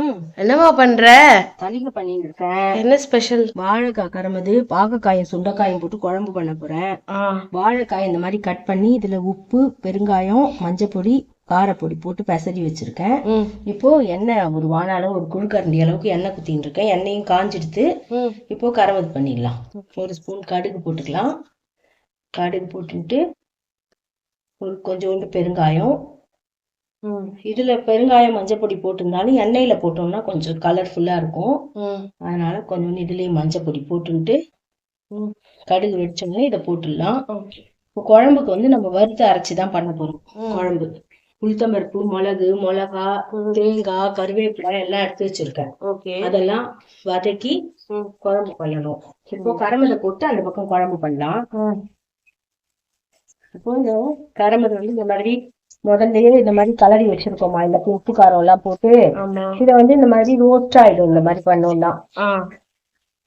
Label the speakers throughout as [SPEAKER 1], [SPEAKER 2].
[SPEAKER 1] ம்
[SPEAKER 2] என்னம்மா பண்ற?
[SPEAKER 1] தலிகை பண்ணிட்டு இருக்கேன்
[SPEAKER 2] என்ன ஸ்பெஷல்
[SPEAKER 1] வாழைக்காய் கரமது பாகக்காயும் சுண்டைக்காயும் போட்டு குழம்பு பண்ண போறேன். வாழைக்காய் இந்த மாதிரி கட் பண்ணி இதுல உப்பு பெருங்காயம் மஞ்சப்பொடி காரப்பொடி போட்டு பெசரி வச்சிருக்கேன். இப்போ எண்ணெய் ஒரு வானாலும் ஒரு குழுக்கரண்டி அளவுக்கு எண்ணெய் குத்தின்னு இருக்கேன். எண்ணெயும் காஞ்சிடுத்து இப்போ கரமது பண்ணிடலாம். ஒரு ஸ்பூன் கடுகு போட்டுக்கலாம். கடுகு போட்டுட்டு ஒரு கொஞ்சோண்டு பெருங்காயம்
[SPEAKER 2] ம்
[SPEAKER 1] இதுல பெருங்காயம் மஞ்சப்பொடி போட்டிருந்தாலும் எண்ணெயில போட்டோம்னா கொஞ்சம் கலர்ஃபுல்லா இருக்கும்.
[SPEAKER 2] ம்.
[SPEAKER 1] அதனால கொஞ்சோண்டு இதுலயே மஞ்சப்பொடி போட்டுட்டு
[SPEAKER 2] ம்
[SPEAKER 1] கடுகு வெடிச்சோம்னா இதை போட்டுடலாம்.
[SPEAKER 2] ஓகே.
[SPEAKER 1] இப்போ குழம்புக்கு வந்து நம்ம வறுத்து அரைச்சி தான் பண்ண போறோம்
[SPEAKER 2] ம்.
[SPEAKER 1] குழம்பு. உளுத்தம்பருப்பு மிளகு மிளகா தேங்காய் கருவேப்பிலை எல்லாம் எடுத்து வச்சிருக்கேன்.
[SPEAKER 2] ஓகே.
[SPEAKER 1] அதெல்லாம் வதக்கி
[SPEAKER 2] ம்.
[SPEAKER 1] குழம்பு பண்ணணும். இப்போ கரமலை போட்டு அந்த பக்கம் குழம்பு பண்ணலாம்.
[SPEAKER 2] ம்.
[SPEAKER 1] இப்போ இந்த கரமலை வந்து இந்த மாதிரி முதல்லயே இந்த மாதிரி கலரி வச்சிருக்கோமா இந்த உப்பு காரம் எல்லாம் போட்டு இதை வந்து இந்த மாதிரி ரோஸ்ட் ஆயிடும் இந்த மாதிரி பண்ணோம்னா.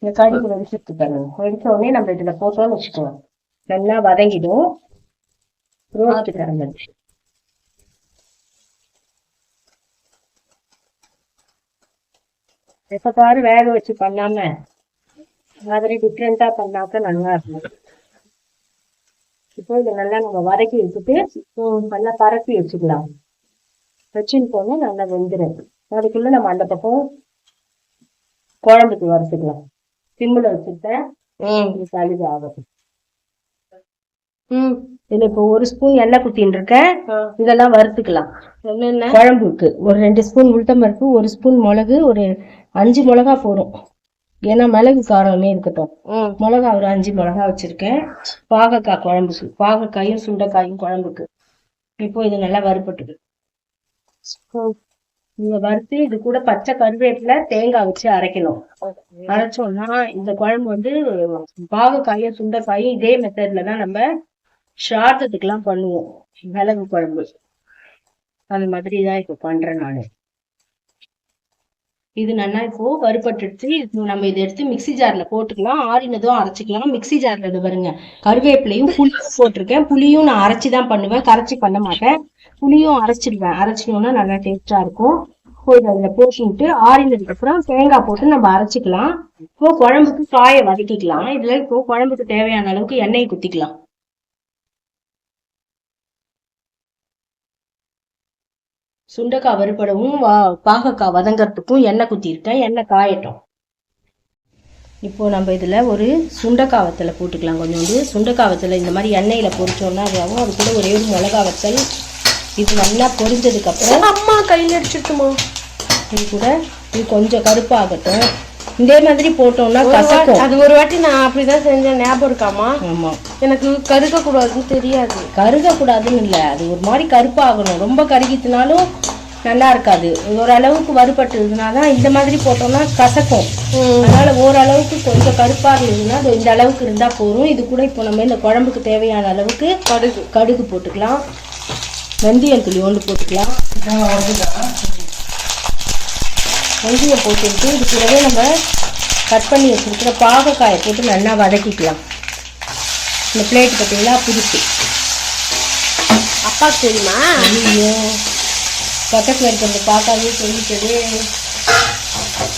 [SPEAKER 1] இந்த கடுகு வெடிச்சிட்டு பண்ணணும் வெடிச்ச உடனே நம்ம இதுல போட்டோம்னு வச்சுக்கலாம் நல்லா வதங்கிடும். ரோஸ்ட் கரமல் எப்ப பாரு வேக வச்சு பண்ணாம. மாதிரி டிஃப்ரெண்டா பண்ணாக்க நல்லா இருக்கும். இப்போ இதை நல்லா நம்ம வதக்கி வச்சுட்டு நல்லா பரப்பி வச்சுக்கலாம். வச்சுன்னு போனா நல்லா வெந்துடும் அதுக்குள்ள நம்ம அந்த பக்கம் குழம்புக்கு வறுத்துக்கலாம். சிம்மில் வச்சுட்டேன் சளிது ஆகும்
[SPEAKER 2] ம்.
[SPEAKER 1] இதுல இப்போ ஒரு ஸ்பூன் எண்ணெய் குத்தின்னு இருக்கேன். இதெல்லாம் வறுத்துக்கலாம்.
[SPEAKER 2] என்னென்ன?
[SPEAKER 1] குழம்புக்கு ஒரு ரெண்டு ஸ்பூன் உளுத்தம்பருப்பு ஒரு ஸ்பூன் மிளகு ஒரு அஞ்சு மிளகா போடும் ஏன்னா மிளகு காரமே இருக்கட்டும். மிளகா ஒரு அஞ்சு மிளகா வச்சிருக்கேன். பாகக்காய் குழம்புக்கு பாகக்காயும் சுண்டைக்காயும் குழம்புக்கு. இப்போ இது நல்லா வறுபட்டுது.
[SPEAKER 2] ம்.
[SPEAKER 1] நீங்க வறுத்து இது கூட பச்சை கருவேப்பிலை தேங்காய் வச்சு அரைக்கணும். அரைச்சோம்னா இந்த குழம்பு வந்து பாகக்காயும் சுண்டைக்காயும் இதே மெத்தட்ல தான் நம்ம சாதத்துக்குலாம் பண்ணுவோம். மிளகு குழம்பு. அந்த மாதிரி தான் இப்போ பண்றேன் நானு. இது நல்லா இப்போ வறுபட்டுடுச்சு இது நம்ம இதை எடுத்து மிக்ஸி ஜார்ல போட்டுக்கலாம். ஆறினதும் அரைச்சிக்கலாம். மிக்ஸி ஜார்ல இது பாருங்க. கருவேப்பிலையும் புளியும் போட்டிருக்கேன். புளியும் நான் அரைச்சி தான் பண்ணுவேன். கரைச்சி பண்ண மாட்டேன். புளியும் அரைச்சிடுவேன். அரைச்சினோம்னா நல்லா டேஸ்டா இருக்கும். போய் அதில் போட்டுட்டு ஆறினதுக்கு அப்புறம் தேங்காய் போட்டு நம்ம அரைச்சிக்கலாம். இப்போ குழம்புக்கு காயை வதக்கிக்கலாம். இதுல இப்போ குழம்புக்கு தேவையான அளவுக்கு எண்ணெய் குத்திக்கலாம். சுண்டைக்காய் வறுபடவும் வா பாகக்காய் வதங்கறதுக்கும் எண்ணெய் குத்திருக்கேன் எண்ணெய் காயட்டும். இப்போ நம்ம இதுல ஒரு சுண்டைக்காய் வத்தலை போட்டுக்கலாம் கொஞ்சோண்டு. சுண்டைக்காய் வத்தலை இந்த மாதிரி எண்ணெயில பொரிச்சோம்னா அது ஆகும். அது கூட ஒரே ஒரு மிளகா வத்தல். இது நல்லா பொரிஞ்சதுக்கு அப்புறம்
[SPEAKER 2] அம்மா கையில அடிச்சிட்டுமா
[SPEAKER 1] இது கூட இது கொஞ்சம் கருப்பாகட்டும். இதே மாதிரி போட்டோம்னா
[SPEAKER 2] ஒரு வாட்டி-
[SPEAKER 1] கசக்கும்.
[SPEAKER 2] அது ஒரு வாட்டி நான் அப்படிதான் செஞ்சேன். ஞாபகம் இருக்காமா
[SPEAKER 1] ஆமா.
[SPEAKER 2] எனக்கு கருக்க கூடாதுன்னு தெரியாது.
[SPEAKER 1] கருக கூடாதுன்னு இல்ல. அது ஒரு மாதிரி கருப்பாகணும். ரொம்ப கருகித்தினாலும் நல்லா இருக்காது. ஓரளவுக்கு வறுபட்டுதுன்னா தான் இந்த மாதிரி போட்டோம்னா கசக்கும். அதனால ஓரளவுக்கு கொஞ்சம் கருப்பா இருந்ததுன்னா அது இந்த அளவுக்கு இருந்தா போதும். இது கூட இப்போ நம்ம இந்த குழம்புக்கு தேவையான அளவுக்கு
[SPEAKER 2] கடுகு.
[SPEAKER 1] கடுகு போட்டுக்கலாம். வெந்தயம் துளி ஒன்று போட்டுக்கலாம். வெந்தயம் போட்டுட்டு இது கூடவே நம்ம கட் பண்ணி வச்சிருக்கிற பாகக்காயை போட்டு நல்லா வதக்கிக்கலாம். இந்த பிளேட் பார்த்தீங்களா? புதுசு.
[SPEAKER 2] அப்பா தெரியுமா?
[SPEAKER 1] ஐயோ. பக்கத்தில் இருக்கிறது பார்க்காதே சொல்லிட்டது.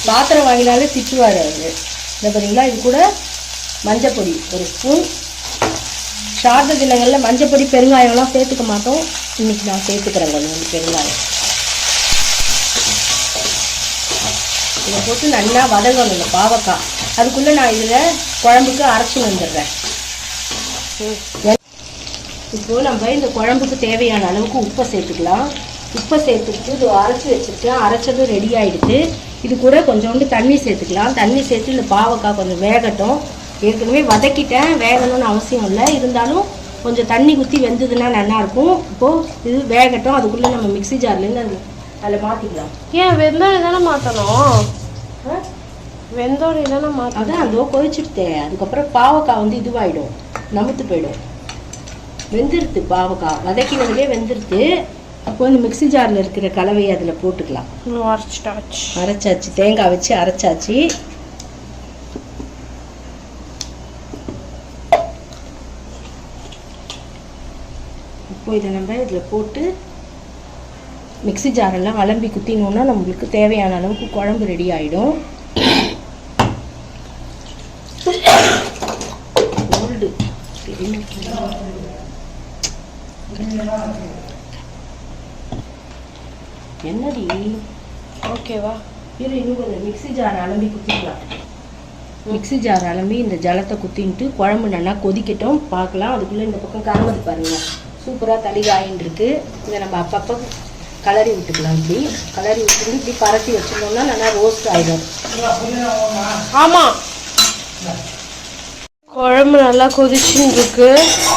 [SPEAKER 1] பாத்திரம் வாங்கினாலே திட்டுவார் அவரு. இந்த பார்த்தீங்களா இது கூட மஞ்சப்பொடி ஒரு ஸ்பூன். சார்ந்த தினங்களில் மஞ்சப்பொடி பெருங்காயம்லாம் சேர்த்துக்க மாட்டோம். இன்னைக்கு நான் சேர்த்துக்கிறேன் கொஞ்சம் பெருங்காயம். இதை போட்டு நல்லா வதங்கணும் இந்த பாவக்காய். அதுக்குள்ளே நான் இதில் குழம்புக்கு அரைச்சி வந்துடுறேன். இப்போது நம்ம இந்த குழம்புக்கு தேவையான அளவுக்கு உப்பை சேர்த்துக்கலாம். உப்பை சேர்த்துக்கிட்டு இது அரைச்சி வச்சுருக்கேன் அரைச்சதும் ரெடி ஆகிடுது இது கூட கொஞ்சோண்டு தண்ணி சேர்த்துக்கலாம். தண்ணி சேர்த்து இந்த பாவக்காய் கொஞ்சம் வேகட்டும். ஏற்கனவே வதக்கிட்டேன் வேகணும்னு அவசியம் இல்லை. இருந்தாலும் கொஞ்சம் தண்ணி குத்தி வெந்ததுன்னா நல்லாயிருக்கும் இப்போது இது வேகட்டும். அதுக்குள்ளே நம்ம மிக்ஸி ஜார்லேருந்து அது அதில் மாற்றிக்கலாம்
[SPEAKER 2] ஏன் வெந்தோடனே தானே மாத்தணும்? வெந்தோடனே தானே மாத்தணும்?
[SPEAKER 1] அதான் அதோ கொதிச்சுட்டேன் அதுக்கப்புறம் பாவக்காய் வந்து இதுவாயிடும். நமுத்து போயிடும். வெந்துருது பாவக்காய். வதக்கினதுலேயே வெந்துருது அப்போ இந்த மிக்ஸி ஜாரில் இருக்கிற கலவையை அதில் போட்டுக்கலாம்.
[SPEAKER 2] அரைச்சிட்டாச்சு
[SPEAKER 1] அரைச்சாச்சு. தேங்காய் வச்சு அரைச்சாச்சு. இப்போ இதை நம்ம இதில் போட்டு மிக்ஸி ஜாரெல்லாம் அலம்பி குத்தினோன்னா நம்மளுக்கு தேவையான அளவுக்கு குழம்பு ரெடி ஆகிடும் கோல்டு என்னடி?
[SPEAKER 2] ஓகேவா
[SPEAKER 1] இரு இன்னும் கொஞ்சம் மிக்ஸி ஜார் அலம்பி குத்திக்கலாம். மிக்ஸி ஜார் அலம்பி இந்த ஜலத்தை குத்தின்ட்டு குழம்பு நல்லா கொதிக்கட்டும். பார்க்கலாம். அதுக்குள்ளே இந்த பக்கம் கரமது பாருங்க. சூப்பராக தளி காயின்னு இருக்கு. இதை நம்ம அப்பப்போ கலரி விட்டுக்கலாம் இப்படி. கலரி விட்டுட்டு இப்படி பரட்டி வச்சுருந்தோம்னா நல்லா ரோஸ்ட் ஆகிடும்
[SPEAKER 2] ஆமாம் குழம்பு நல்லா கொதிச்சுன்னு இருக்கு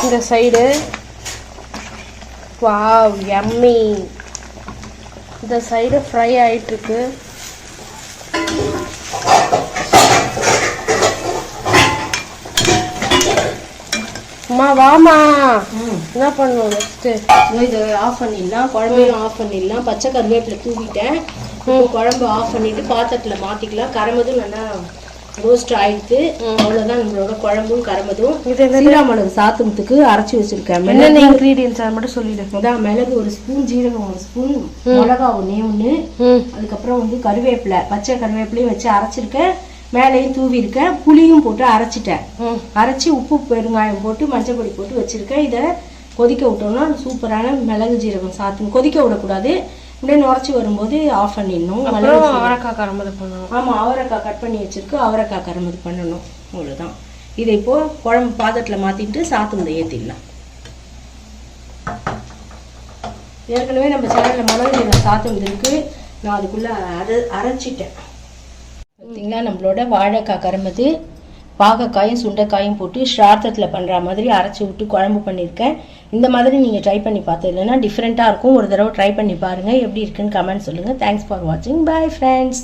[SPEAKER 2] இந்த சைடு வாவ் எம்மி இந்த சைடு ஃப்ரை ஆகிட்டுருக்கு அம்மா வாமா
[SPEAKER 1] ம்
[SPEAKER 2] என்ன பண்ணணும் நெக்ஸ்ட்டு
[SPEAKER 1] இதோ ஆஃப் பண்ணிடலாம். குழம்பையும் ஆஃப் பண்ணிடலாம். பச்சை கருவேப்பிலை தூவிட்டேன். குழம்பு ஆஃப் பண்ணிட்டு பாத்திரத்தில் மாற்றிக்கலாம் கரமதும் நல்லா ரோஸ்ட் ஆயிடுத்து அவ்வளோதான் நம்மளோட குழம்பும் கரமதும்.
[SPEAKER 2] இது என்ன
[SPEAKER 1] சீராமிளகு சாத்துறதுக்கு அரைச்சி வச்சிருக்கேன்.
[SPEAKER 2] என்னென்ன இன்க்ரீடியன்ஸ் அது மட்டும் சொல்லிடு.
[SPEAKER 1] அதான் மிளகு ஒரு ஸ்பூன் ஜீரகம் ஒரு ஸ்பூன் மிளகா ஒன்றே ஒன்று அதுக்கப்புறம் வந்து கருவேப்பிலை பச்சை கருவேப்பிலையும் வச்சு அரைச்சிருக்கேன். மேலேயும் தூவி இருக்கேன் புளியும் போட்டு அரைச்சிட்டேன். அரைச்சி உப்பு பெருங்காயம் போட்டு மஞ்சள் பொடி போட்டு வச்சிருக்கேன். இதை கொதிக்க விட்டோம்னா சூப்பரான மிளகு ஜீரகம் சாத்தணும் கொதிக்க விடக்கூடாது. அப்படியே நுரைச்சி வரும்போது ஆஃப் பண்ணிடணும். மிளகு
[SPEAKER 2] அவரைக்காய் கரம்பது பண்ணணும்.
[SPEAKER 1] ஆமாம் அவரைக்காய் கட் பண்ணி வச்சிருக்கு. அவரைக்காய் கரும்பு பண்ணணும். அவ்வளோதான் இதை இப்போ குழம்பு பாத்திரத்தில் மாற்றிட்டு சாத்துனதை ஏற்றிடலாம் ஏற்கனவே நம்ம சேனலில் மிளகு சாத்துனது இருக்கு. நான் அதுக்குள்ளே அரை அரைச்சிட்டேன். பார்த்தீங்களா நம்மளோட வாழைக்காய் கரும்பது பாகக்காயும் சுண்டைக்காயும் போட்டு ஸ்ரார்த்தத்தில் பண்ணுற மாதிரி அரைச்சி விட்டு குழம்பு பண்ணியிருக்கேன். இந்த மாதிரி நீங்கள் ட்ரை பண்ணி பார்த்தது இல்லைன்னா டிஃப்ரெண்ட்டாக இருக்கும். ஒரு தடவை ட்ரை பண்ணி பாருங்கள் எப்படி இருக்குன்னு கமெண்ட் சொல்லுங்கள் தேங்க்ஸ் ஃபார் வாட்சிங் பை ஃப்ரெண்ட்ஸ்